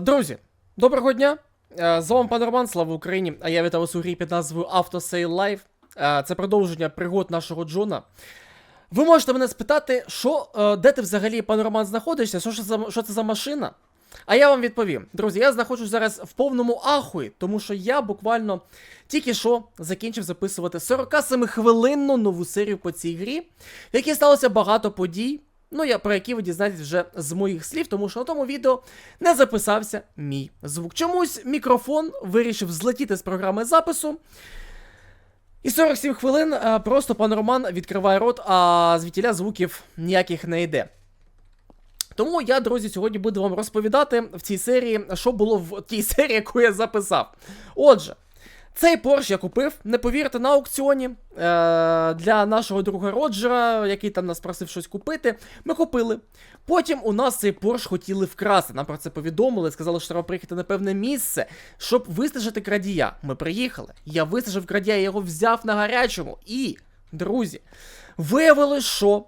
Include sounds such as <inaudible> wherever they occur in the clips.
Друзі, доброго дня! Е, з вами пан Роман, слава Україні! А я вітаю вас у грі під назвою Автосейл Live. Е, це продовження пригод нашого Джона. Ви можете мене спитати, що, е, де ти взагалі, пан Роман, знаходишся? Що, це за, що це за машина? А я вам відповім. Друзі, я знаходжусь зараз в повному ахуї, тому що я буквально тільки що закінчив записувати 47-хвилинну нову серію по цій грі, в якій сталося багато подій. Ну, я про які ви дізнаєтесь вже з моїх слів, тому що на тому відео не записався мій звук. Чомусь мікрофон вирішив злетіти з програми запису. І 47 хвилин е, просто пан Роман відкриває рот, а звідтіля звуків ніяких не йде. Тому я, друзі, сьогодні буду вам розповідати в цій серії, що було в тій <laughs> серії, яку я записав. Отже, цей Порш я купив, не повірте, на аукціоні е- для нашого друга Роджера, який там нас просив щось купити. Ми купили. Потім у нас цей Порш хотіли вкрасти. Нам про це повідомили, сказали, що треба приїхати на певне місце, щоб вистежити крадія. Ми приїхали. Я вистежив крадія, я його взяв на гарячому. І, друзі, виявилось, що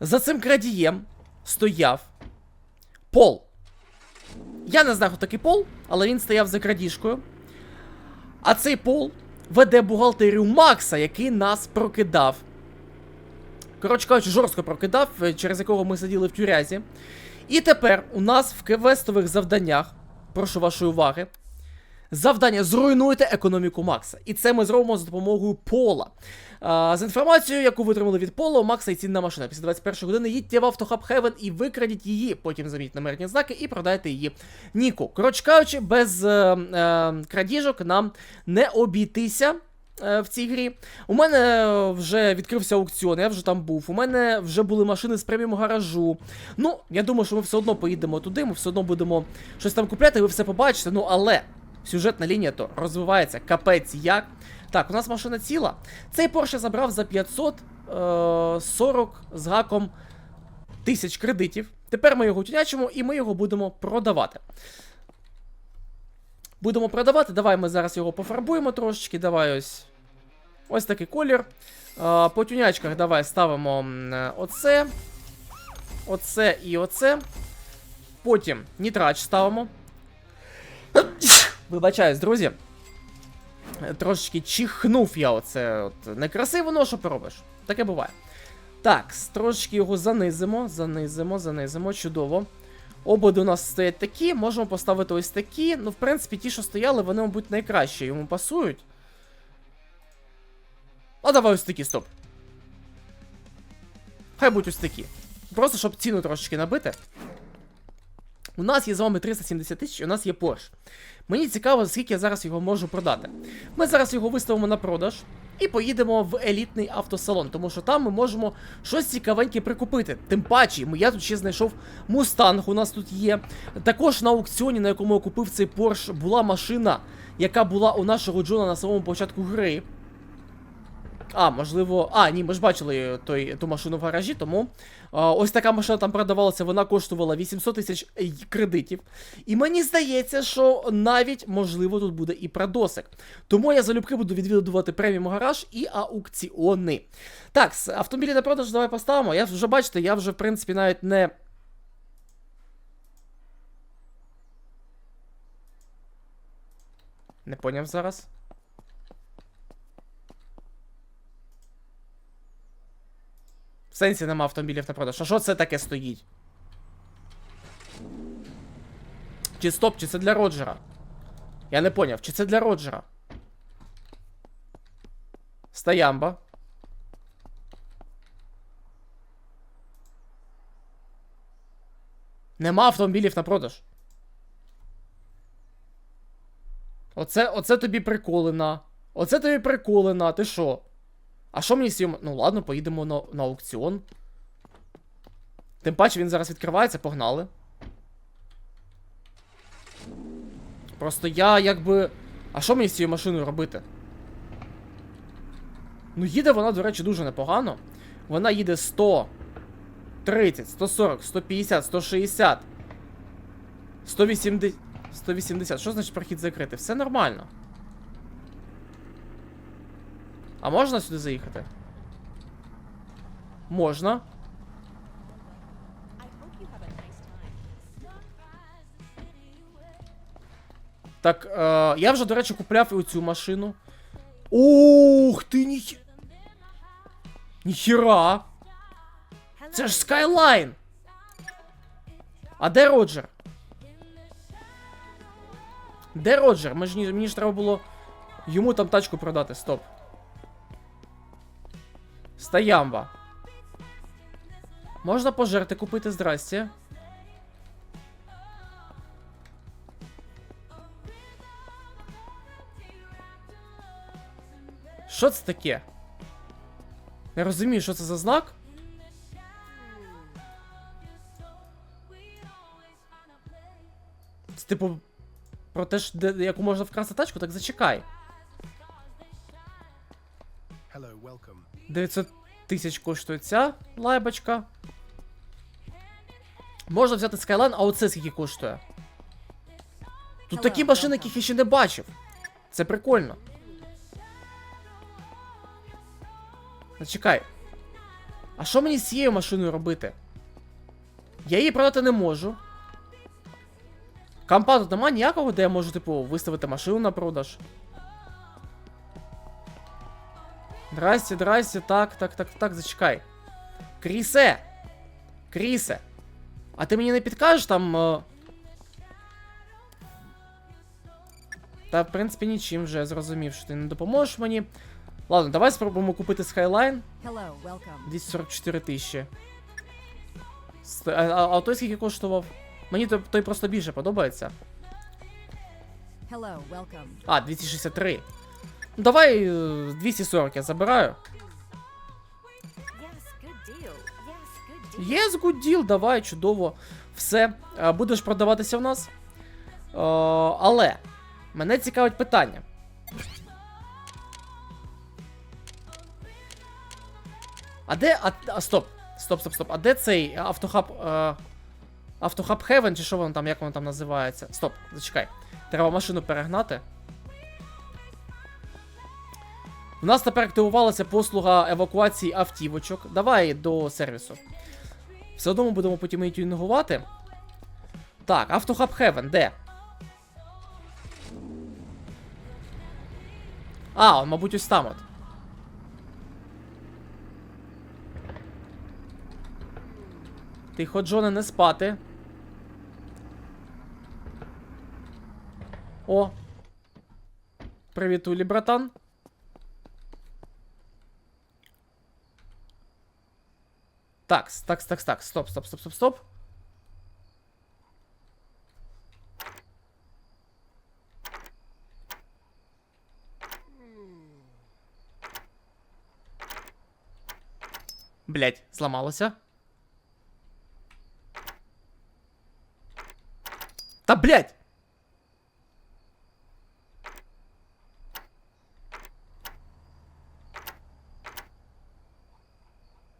за цим крадієм стояв Пол. Я не знаю, хто такий Пол, але він стояв за крадіжкою. А цей Пол веде бухгалтерію Макса, який нас прокидав. Коротше кажучи, жорстко прокидав, е, через якого ми сиділи в тюрязі. І тепер у нас в квестових завданнях, прошу вашої уваги, завдання зруйнуйте економіку Макса. І це ми зробимо за допомогою Пола. З інформацією, яку ви отримали від Пола, у Макса є цінна машина. Після 21 години їдьте в автохаб Heaven і викрадіть її, потім заміть номерні знаки і продайте її Ніку. Коротше кажучи, без е, е, крадіжок нам не обійтися. е, В цій грі. У мене вже відкрився аукціон, я вже там був. У мене вже були машини з преміум гаражу. Ну, я думаю, що ми все одно поїдемо туди, ми все одно будемо щось там купляти, ви все побачите. Ну, але сюжетна лінія то розвивається капець як. Так, у нас машина ціла. Цей я забрав за 540 з гаком тисяч кредитів. Тепер ми його тюнячимо і ми його будемо продавати. Будемо продавати. Давай ми зараз його пофарбуємо трошечки. Давай ось. Ось такий колір. А, по тюнячках давай ставимо е, оце. Оце і оце. Потім нітрач ставимо. Вибачаюсь, друзі. Трошечки чихнув я оце. От. Некрасиво, ну що поробиш? Таке буває. Так, трошечки його занизимо, занизимо, занизимо, чудово. Ободи у нас стоять такі, можемо поставити ось такі. Ну, в принципі, ті, що стояли, вони, мабуть, найкраще йому пасують. А давай ось такі, стоп. Хай будуть ось такі. Просто щоб ціну трошечки набити. У нас є з вами 370 тисяч, у нас є Porsche. Мені цікаво, скільки я зараз його можу продати. Ми зараз його виставимо на продаж і поїдемо в елітний автосалон, тому що там ми можемо щось цікавеньке прикупити. Тим паче, я тут ще знайшов Мустанг, у нас тут є. Також на аукціоні, на якому я купив цей Porsche, була машина, яка була у нашого Джона на самому початку гри. А, можливо. А, ні, ми ж бачили той, ту машину в гаражі, тому ось така машина там продавалася, вона коштувала 800 тисяч е, кредитів. І мені здається, що навіть, можливо, тут буде і продосик. Тому я залюбки буду відвідувати преміум гараж і аукціони. Так, автомобілі на продаж давай поставимо. Я вже бачите, я вже, в принципі, навіть не. Не поняв зараз. В сенсі нема автомобілів на продаж. А що це таке стоїть? Чи стоп, чи це для Роджера? Я не поняв, чи це для Роджера? Стоямба. Нема автомобілів на продаж. Оце, оце тобі приколина. Оце тобі приколина, ти що? А що мені цим? Ну ладно, поїдемо на, на аукціон. Тим паче він зараз відкривається, погнали. Просто я якби. А що мені з цією машиною робити? Ну, їде вона, до речі, дуже непогано. Вона їде 100, 30, 140, 150, 160, 180. 180. Що значить прохід закритий? Все нормально. А можна сюди заїхати? Можна. Так, е, я вже, до речі, купляв і оцю машину. Ух ти ні. Ніхіра. Це ж Skyline. А де Роджер? Де Роджер? Мені ж треба було йому там тачку продати. Стоп. Стоямба. Можна пожерти купити, здрасте. Що це таке? Не розумію, що це за знак. Це типу. Про те, що де, яку можна вкрасти тачку, так зачекай. 900 тисяч коштує ця лайбочка. Можна взяти Skyline, а оце скільки коштує? Тут такі машини, яких я ще не бачив. Це прикольно. Зачекай. А що мені з цією машиною робити? Я її продати не можу. Кампа тут нема ніякого, де я можу, типу, виставити машину на продаж. Здрасте, здрасте, так, так, так, так, зачекай. Крісе! Крісе! А ти мені не підкажеш там. е, Та, в принципі, нічим вже я зрозумів, що ти не допоможеш мені. Ладно, давай спробуємо купити Skyline. 244 тисячі. А, а, а той скільки коштував? Мені той, той просто більше подобається. Hello, welcome. А, 263. Давай е, 240 я забираю. Yes, good deal. Давай, чудово. Все. Е, Будеш продаватися в нас. Е, але мене цікавить питання. А де. А, а стоп. Стоп, стоп, стоп. А де цей автохаб. Е, автохаб Heaven, чи що воно там, як воно там називається? Стоп, зачекай. Треба машину перегнати. У нас тепер активувалася послуга евакуації автівочок. Давай до сервісу. Все одно ми будемо потім її тюнінгувати. Так, автохаб Heaven, де? А, он, мабуть, ось там от. Тихо, Джоне, не спати. О. Привітулі, братан. Такс, такс, такс, такс. Стоп, стоп, стоп, стоп, стоп. Блять, зламалося. Та блять!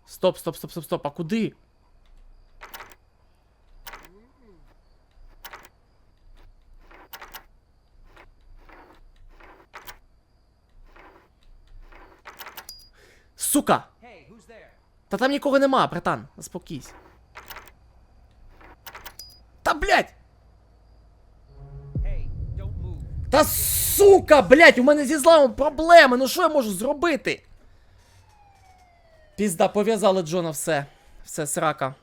Стоп, стоп, стоп, стоп, стоп, а куди? Сука! Та там нікого нема, братан, заспокійся. Та блять! Та сука, блять, у мене зі зламом проблеми, ну що я можу зробити? Пізда, пов'язали Джона все. Все, срака.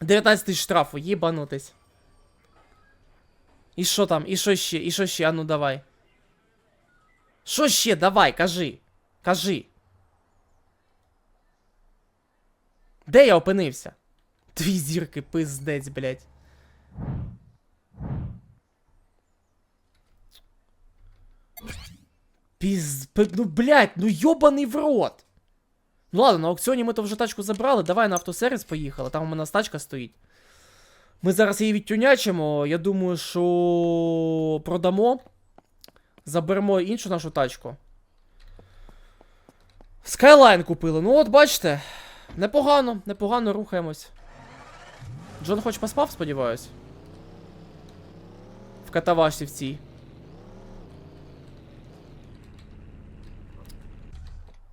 19 тисяч штрафу, їбанутись. І що там? І що ще? І що ще? А ну давай. Що ще? Давай, кажи. Кажи. Де я опинився? Дві зірки, пиздець, блядь. Піз... Ну, блядь, ну йобаний в рот. Ну ладно, на аукціоні ми то вже тачку забрали, давай на автосервіс поїхали, там у мене тачка стоїть. Ми зараз її відтюнячимо, я думаю, що продамо. Заберемо іншу нашу тачку. Skyline купили. Ну от бачите. Непогано, непогано рухаємось. Джон хоч поспав, сподіваюсь. В катавашці в цій.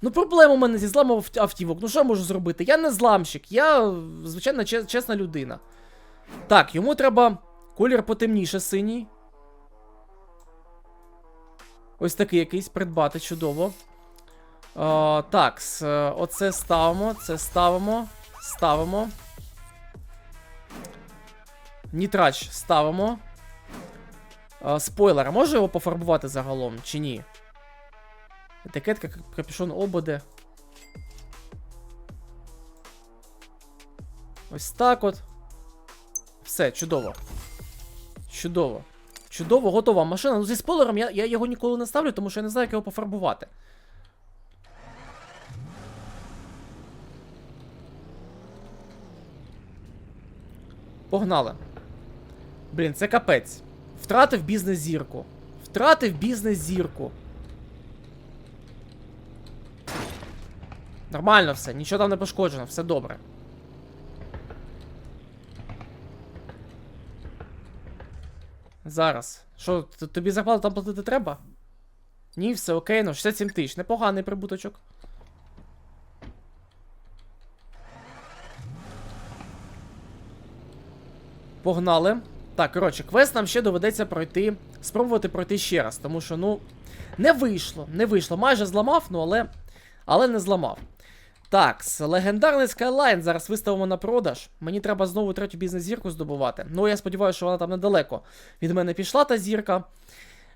Ну, проблема у мене зі зламом автівок. Ну що я можу зробити? Я не зламщик, я звичайно че- чесна людина. Так, йому треба колір потемніше синій. Ось такий якийсь придбати чудово. А, так, оце ставимо, це ставимо, ставимо. Нітрач ставимо. Спойлер, може його пофарбувати загалом, чи ні? Етикетка, к- капюшон ободи. Ось так от. Все, чудово. Чудово. Чудово, готова машина. Ну, зі спойлером я, я його ніколи не ставлю, тому що я не знаю, як його пофарбувати. Погнали. Блін, це капець. Втратив бізнес-зірку. Втратив бізнес-зірку. Нормально все, нічого там не пошкоджено, все добре. Зараз. Що, тобі зарплату там платити треба? Ні, все окей, ну 67 тисяч. Непоганий прибуточок. Погнали. Так, коротше, квест нам ще доведеться пройти. Спробувати пройти ще раз, тому що, ну. Не вийшло, не вийшло. Майже зламав, ну але. Але не зламав. Так, легендарний Skyline зараз виставимо на продаж. Мені треба знову третю бізнес-зірку здобувати. Ну, я сподіваюся, що вона там недалеко. Від мене пішла та зірка.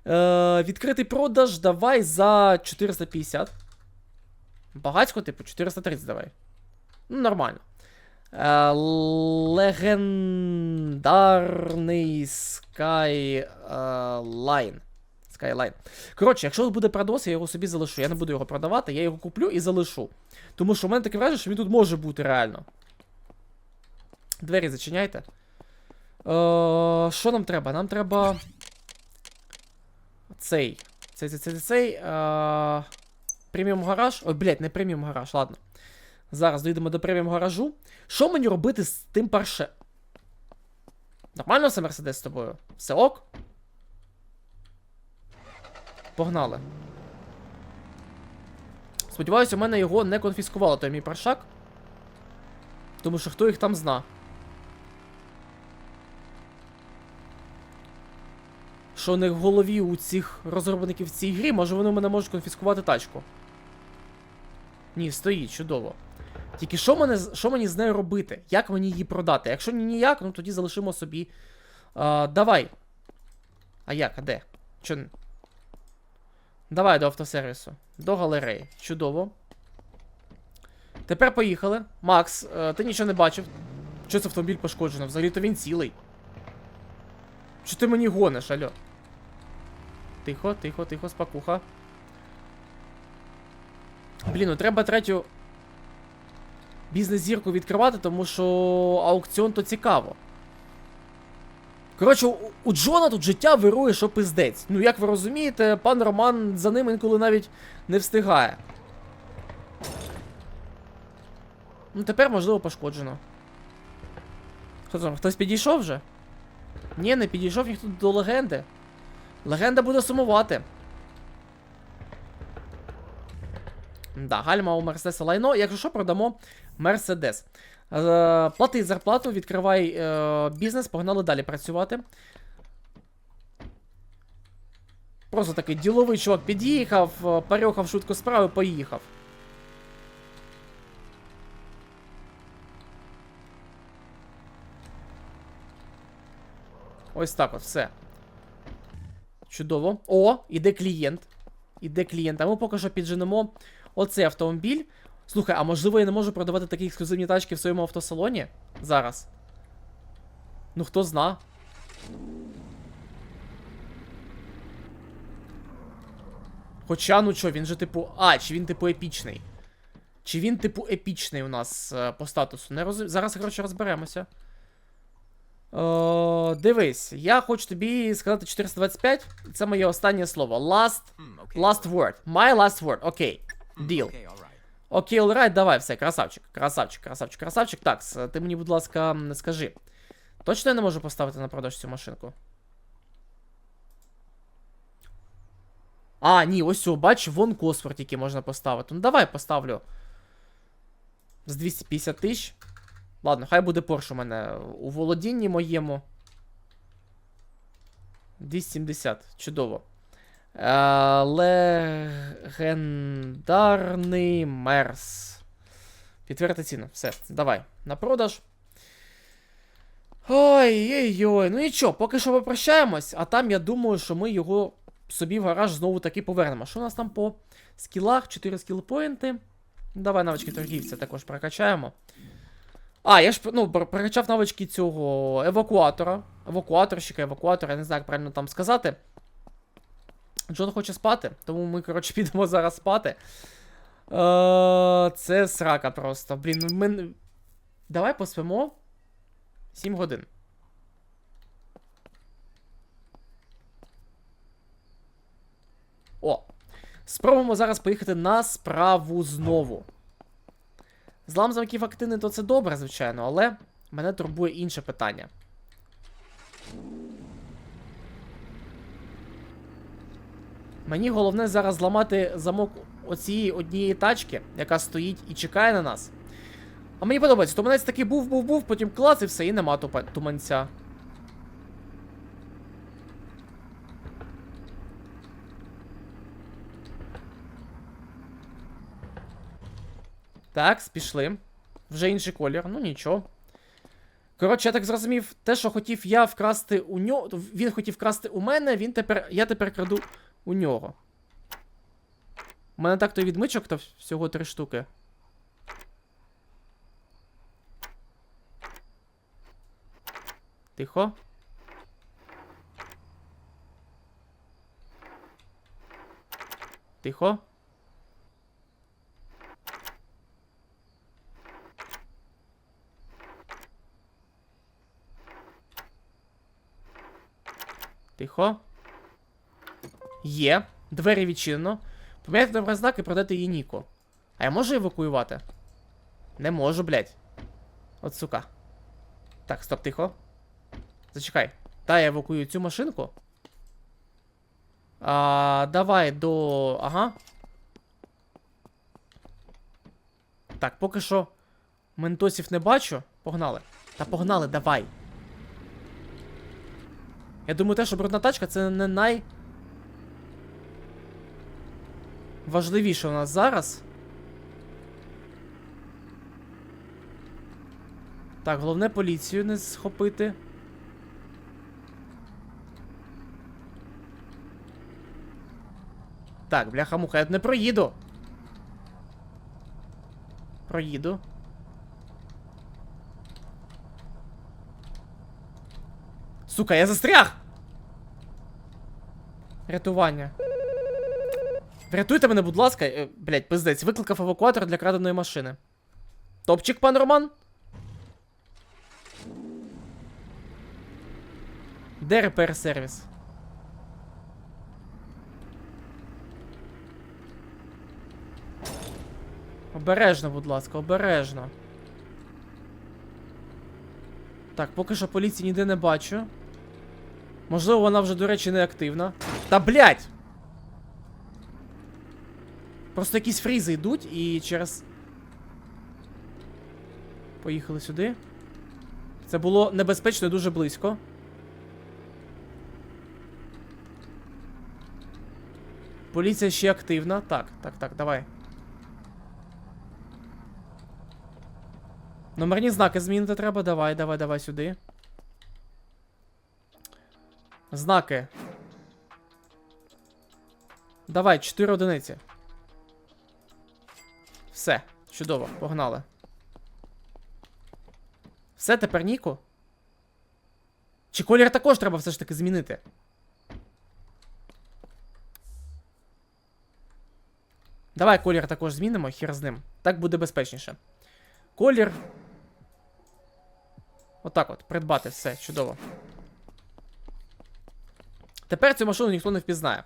Е, відкритий продаж давай за 450. Багатько, типу, 430 давай. Ну, нормально. Е, легендарний Skyline. Skyline. Коротше, якщо буде продос, я його собі залишу. Я не буду його продавати, я його куплю і залишу. Тому що в мене таке враження, що він тут може бути реально. Двері зачиняйте. Е, що нам треба? Нам треба. Цей. Цей, цей, цей, цей. Е, преміум гараж. Ой, блядь, не преміум гараж, ладно. Зараз дійдемо до преміум гаражу. Що мені робити з тим парше? Нормально все Мерседес з тобою? Все ок? Погнали. Сподіваюся, у мене його не конфіскувало, той мій паршак. Тому що хто їх там зна. Що у них в голові у цих розробників в цій грі, може вони в мене можуть конфіскувати тачку. Ні, стоїть, чудово. Тільки що, мене, що мені з нею робити? Як мені її продати? Якщо ні ніяк, ну тоді залишимо собі. А, давай. А як, а де? Чо... Давай до автосервісу. До галереї. Чудово. Тепер поїхали. Макс, е, ти нічого не бачив. Що це автомобіль пошкоджено? Взагалі-то він цілий. Що ти мені гониш, алло? Тихо, тихо, тихо, спокуха. Блін, ну треба третю бізнес-зірку відкривати, тому що аукціон то цікаво. Коротше, у, Джона тут життя вирує, що пиздець. Ну, як ви розумієте, пан Роман за ним інколи навіть не встигає. Ну, тепер, можливо, пошкоджено. Хто там? Хтось підійшов вже? Ні, не підійшов ніхто до легенди. Легенда буде сумувати. Да, гальма у Мерседеса лайно. Якщо що, продамо Мерседес. Е, плати зарплату, відкривай е, бізнес, погнали далі працювати. Просто такий діловий чувак під'їхав, е, переїхав швидко справи, поїхав. Ось так от, все. Чудово. О, іде клієнт. Іде клієнт. А ми поки що підженемо оцей автомобіль. Слухай, а можливо я не можу продавати такі ексклюзивні тачки в своєму автосалоні? Зараз. Ну хто зна. Хоча, ну чо, він же типу. А, чи він типу епічний. Чи він, типу, епічний у нас е, по статусу? Не розум... Зараз, коротше, розберемося. Е, дивись, я хочу тобі сказати 425. Це моє останнє слово. Last, last word. My last word. Окей. Deal. Okay, alright. Окей, alright, давай, все, красавчик, красавчик, красавчик, красавчик. Так, ти мені, будь ласка, скажи. Точно я не можу поставити на продаж цю машинку? А, ні, ось о, бач, вон Косфорд, який можна поставити. Ну давай поставлю. З 250 тисяч. Ладно, хай буде Porsche у мене у володінні моєму. 270, чудово. Легендарний мерс. Підтвердити ціну. Все, давай. На продаж. Ой-ой-ой. Ну нічого, поки що попрощаємось, а там я думаю, що ми його собі в гараж знову таки повернемо. Що у нас там по скілах? 4 скіл-поінти. Давай навички торгівця також прокачаємо. А, я ж ну, прокачав навички цього евакуатора. Евакуаторщика, евакуатора, я не знаю, як правильно там сказати. Джон хоче спати, тому ми, коротше, <laughs> підемо зараз спати. Е, це срака просто. Блін, ну, ми... Давай поспимо. 7 годин. О! Спробуємо зараз поїхати на справу знову. Злам замків активний, то це добре, звичайно, але мене турбує інше питання. Мені головне зараз зламати замок оцієї однієї тачки, яка стоїть і чекає на нас. А мені подобається, туманець такий був, був, був, потім клац і все, і нема туманця. Так, пішли. Вже інший колір, ну нічого. Коротше, я так зрозумів, те, що хотів я вкрасти у нього. Він хотів вкрасти у мене, він тепер. Я тепер краду у нього. У мене так то відмичок, то всього три штуки. Тихо. Тихо. Тихо. Є. Двері відчинено. Поміняйте добре знак і продати її Ніку. А я можу евакуювати? Не можу, блядь. От сука. Так, стоп, тихо. Зачекай. Та я евакуюю цю машинку. А, давай до. Ага. Так, поки що ментосів не бачу. Погнали. Та погнали, давай. Я думаю, те, що брудна тачка це не най. Важливіше у нас зараз. Так, головне поліцію не схопити. Так, бляха-муха, я не проїду. Проїду. Сука, я застряг! Рятування. Врятуйте мене, будь ласка. Е, Блять, пиздець, викликав евакуатор для краденої машини. Топчик, пан Роман? Де репер сервіс? Обережно, будь ласка, обережно. Так, поки що поліції ніде не бачу. Можливо, вона вже, до речі, не активна. Та блять! Просто якісь фрізи йдуть і через. Поїхали сюди. Це було небезпечно і дуже близько. Поліція ще активна. Так, так, так, давай. Номерні знаки змінити треба. Давай, давай, давай сюди. Знаки. Давай, 4 одиниці. Все, чудово, погнали. Все, тепер Ніку? Чи колір також треба все ж таки змінити? Давай колір також змінимо, хір з ним. Так буде безпечніше. Колір. Отак от, придбати все, чудово. Тепер цю машину ніхто не впізнає.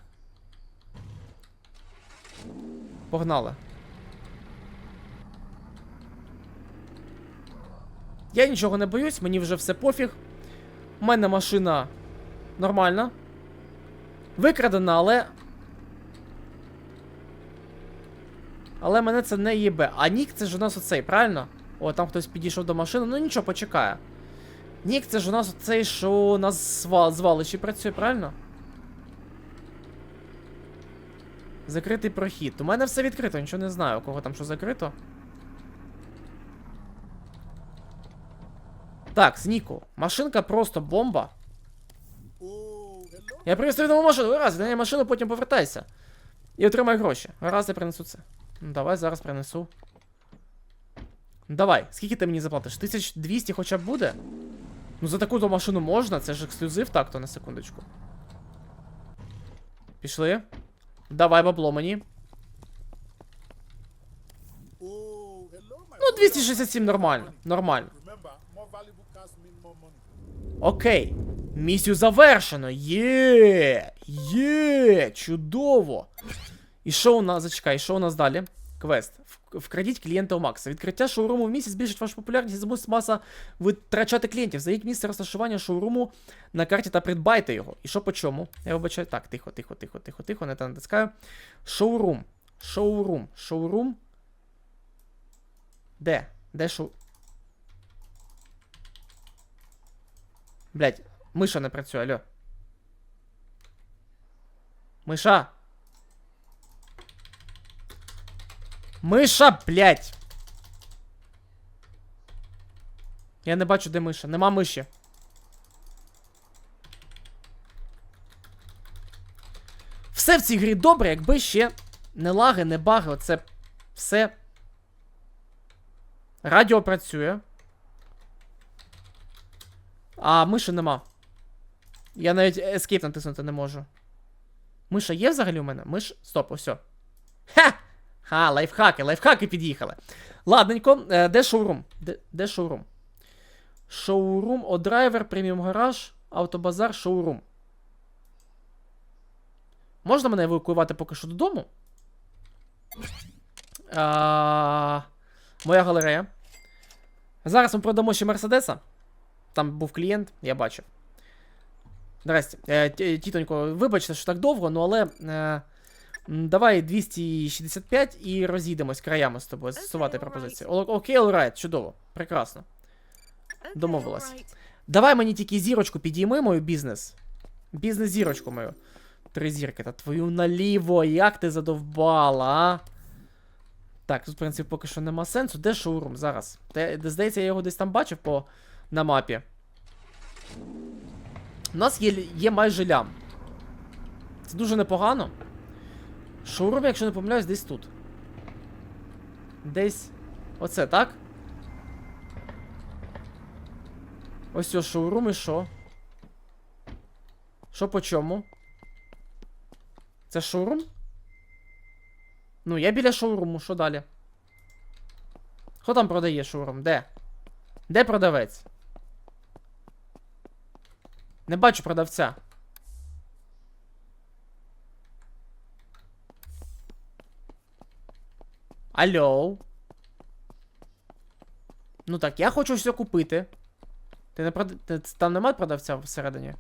Погнали. Я нічого не боюсь, мені вже все пофіг. У мене машина нормальна. Викрадена, але. Але мене це не їбе. А Нік це ж у нас оцей, правильно? О, там хтось підійшов до машини. Ну нічого, почекає. Нік це ж у нас оцей, що у нас звал, звалищі працює, правильно? Закритий прохід. У мене все відкрито, нічого не знаю, у кого там що закрито. Так, з Машинка просто бомба. Я привіз тобі нову машину, раз, на машину, потім повертайся. І отримай гроші. Раз я принесу це. Ну, давай зараз принесу. Давай, скільки ти мені заплатиш? 1200 хоча б буде? Ну за таку то машину можна, це ж ексклюзив так-то на секундочку. Пішли. Давай бабло мені. Ну, 267 нормально. Нормально. Окей. Місію завершено. Є. Є. Чудово. І що у нас? Зачекай, що у нас далі? Квест. Вкрадіть клієнта у Макса. Відкриття шоуруму в місяць збільшить вашу популярність і змусить маса витрачати клієнтів. Зайдіть місце розташування шоуруму на карті та придбайте його. І що по чому? Я вибачаю. Так, тихо, тихо, тихо, тихо, тихо, не те натискаю. Шоурум. Шоурум. Шоурум. Де? Де шоу? Блять, миша не працює, алло. Миша. Миша, блять. Я не бачу, де миша. Нема миші. Все в цій грі добре, якби ще не лаги, не баги, оце все. Радіо працює. А миші нема. Я навіть escape натиснути не можу. Миша є взагалі у мене? Миш. Стоп, ось. Ха! Ха, лайфхаки, лайфхаки під'їхали. Ладненько, е, де шоурум? Де, де шоурум? Шоурум, одрайвер, преміум гараж, автобазар, шоурум. Можна мене евакуювати поки що додому? А, моя галерея. Зараз ми продамо ще Мерседеса. Там був клієнт, я бачив. Здрасте. Е, тітонько, вибачте, що так довго, ну але. Е, давай 265 і розійдемось краями з тобою. Застосувати alright. пропозицію. Окей, alright, чудово. Прекрасно. Okay, Домовилась. alright. Давай мені тільки зірочку підійми мою бізнес. Бізнес-зірочку мою. Три зірки, та твою наліво, як ти задовбала, а? Так, тут, в принципі, поки що нема сенсу. Де шоурум зараз? Де, здається, я його десь там бачив по, на мапі. У нас є, є майже лям. Це дуже непогано. Шоурум, якщо не помиляюсь, десь тут. Десь. Оце, так? Ось о шоурум і що? Що по чому? Це шоурум? Ну, я біля шоуруму, що далі? Хто там продає шоурум? Де? Де продавець? Не бачу продавця. Алло. Ну так, я хочу все купити. Ти не прод... Там немає продавця всередині?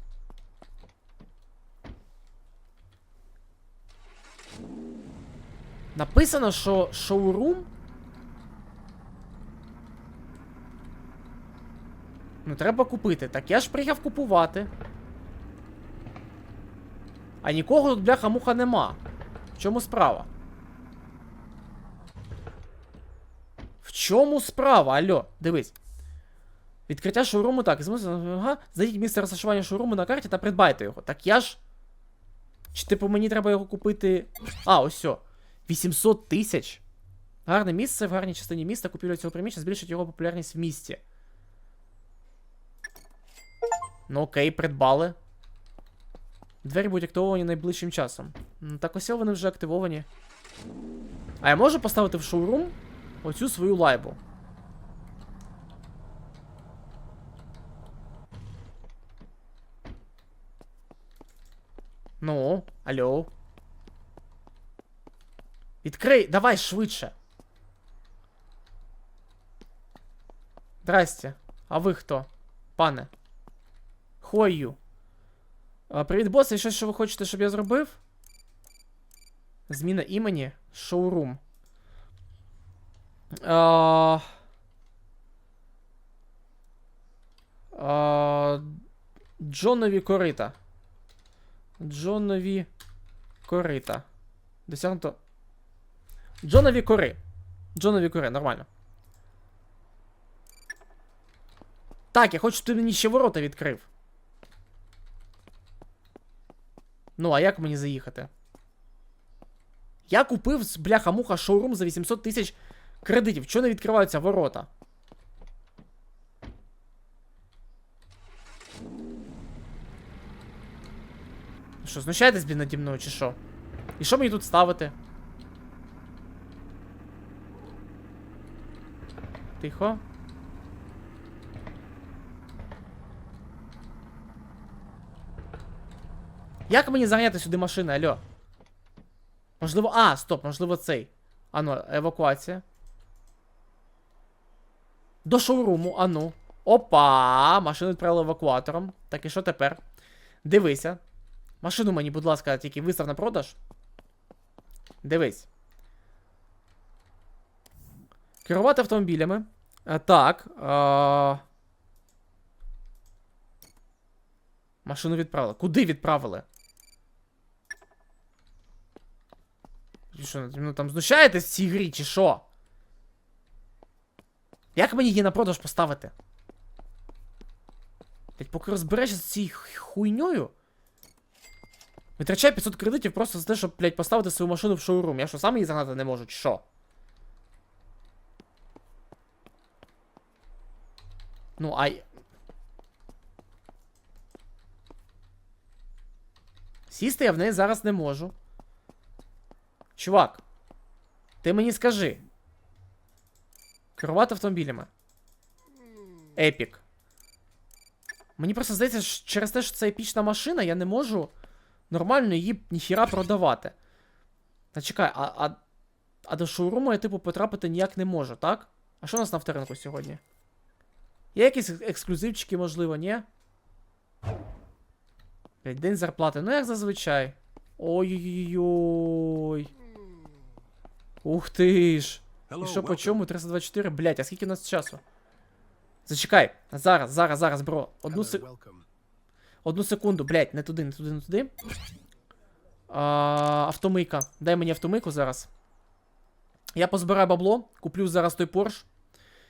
Написано, що шоурум. Ну, треба купити. Так я ж приїхав купувати. А нікого тут бляха-муха нема. В чому справа? В чому справа? Алло, дивись. Відкриття шоуруму так. Ага. Зайдіть місце розташування шоуруму на карті та придбайте його. Так я ж. Чи типу мені треба його купити. А, ось все. 800 тисяч. Гарне місце в гарній частині міста. Купівля цього приміщення збільшить його популярність в місті. Ну окей, придбали. Двері будуть активовані найближчим часом. Так ось вони вже активовані. А я можу поставити в шоурум оцю свою лайбу. Ну, алло. Відкрий, давай швидше. Здрасте. А ви хто? Пане. Хою. Привіт, бос, і щось, що ви хочете, щоб я зробив? Зміна імені. Шоурум. А... А... Джонові корита. Джонові корита. Досягнуто. Джонові кори. Джонові кори, нормально. Так, я хочу, щоб ти мені ще ворота відкрив. Ну, а як мені заїхати? Я купив бляха-муха шоурум за 800 тисяч кредитів. Чого не відкриваються ворота? Що, знущаєтесь, блін, наді мною, чи що? І що мені тут ставити? Тихо. Як мені заганяти сюди машини, алло? Можливо. А, стоп, можливо, цей. Ану, евакуація. До шоуруму, ану. Опа! Машину відправили евакуатором. Так і що тепер? Дивися. Машину мені, будь ласка, тільки вистав на продаж. Дивись. Керувати автомобілями. Е, так. Е... Машину відправили. Куди відправили? Що, ну там знущаєтесь в цій грі, чи що? Як мені її на продаж поставити? Блять, поки розберешся з цією хуйньою. Витрачаю 500 кредитів просто за те, щоб, блядь, поставити свою машину в шоурум. Я що, сам її загнати не можу, чи що? Ну, ай. Сісти я в неї зараз не можу. Чувак, ти мені скажи. Керувати автомобілями. Епік. Мені просто здається, що через те, що це епічна машина, я не можу нормально її ніхіра продавати. Та чекай, а, а, а до шоуруму я, типу, потрапити ніяк не можу, так? А що у нас на авторинку сьогодні? Є якісь ексклюзивчики, можливо, ні? Блять, день зарплати. Ну, як зазвичай. Ой-ой-ой. Ух ти ж. І що по чому? 324? Блять, а скільки у нас часу? Зачекай. Зараз, зараз, зараз, бро. Одну, сек... Одну секунду, блять, не туди, не туди, не туди. А, автомийка. Дай мені автомийку зараз. Я позбираю бабло, куплю зараз той Порш.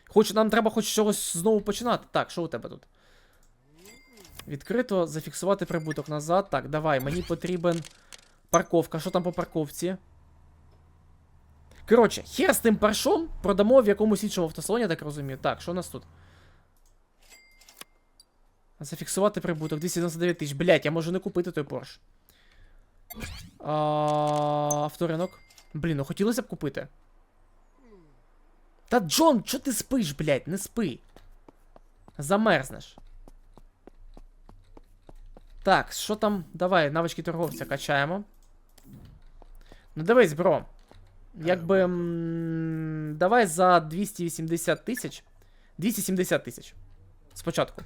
Хоч нам треба хоч чогось знову починати. Так, що у тебе тут? Відкрито зафіксувати прибуток назад. Так, давай, мені потрібен парковка. Що там по парковці? Коротше, хер з тим паршом продамо в якомусь іншому автосалоні, я так розумію. Так, що у нас тут? Зафіксувати прибуток 299 тисяч. Блять, я можу не купити той Порш. Авторинок. Блін, ну хотілося б купити. Та Джон, чо ти спиш, блять, не спи. Замерзнеш. Так, що там? Давай, навички торговця качаємо. Ну дивись, бро. Якби. м, Давай за 280 тисяч. 270 тисяч. Спочатку.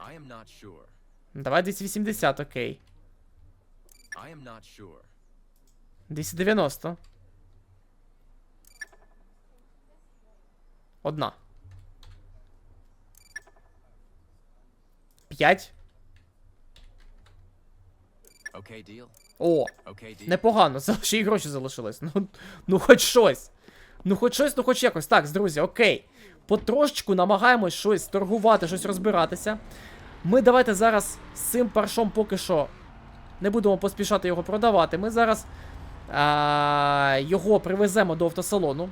I am not sure. Давай 280, окей. I am not sure. 290. Одна. П'ять. Okay, deal. О, непогано. <laughs> Ще й гроші залишились. Ну, ну хоч щось. Ну хоч щось, ну хоч якось. Так, друзі, окей. Потрошечку намагаємось щось торгувати, щось розбиратися. Ми давайте зараз з цим паршом поки що не будемо поспішати його продавати. Ми зараз а, його привеземо до автосалону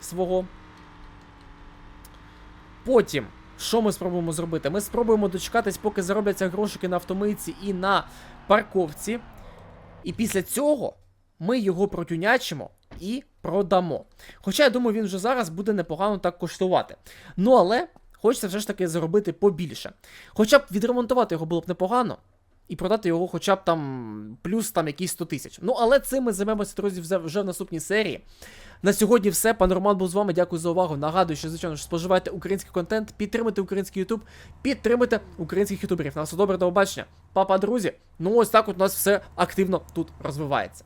свого. Потім, що ми спробуємо зробити? Ми спробуємо дочекатись, поки заробляться грошики на автомийці і на парковці. І після цього ми його протюнячимо і продамо. Хоча я думаю, він вже зараз буде непогано так коштувати. Ну але хочеться все ж таки заробити побільше. Хоча б відремонтувати його було б непогано. І продати його хоча б там плюс там якісь 100 тисяч. Ну, але цим ми займемося, друзі, вже- в наступній серії. На сьогодні все. Пан Роман був з вами. Дякую за увагу. Нагадую, що, звичайно ж, споживайте український контент, підтримуйте український Ютуб, підтримуйте українських ютуберів. На все добре, до побачення. Папа, друзі. Ну ось так от у нас все активно тут розвивається.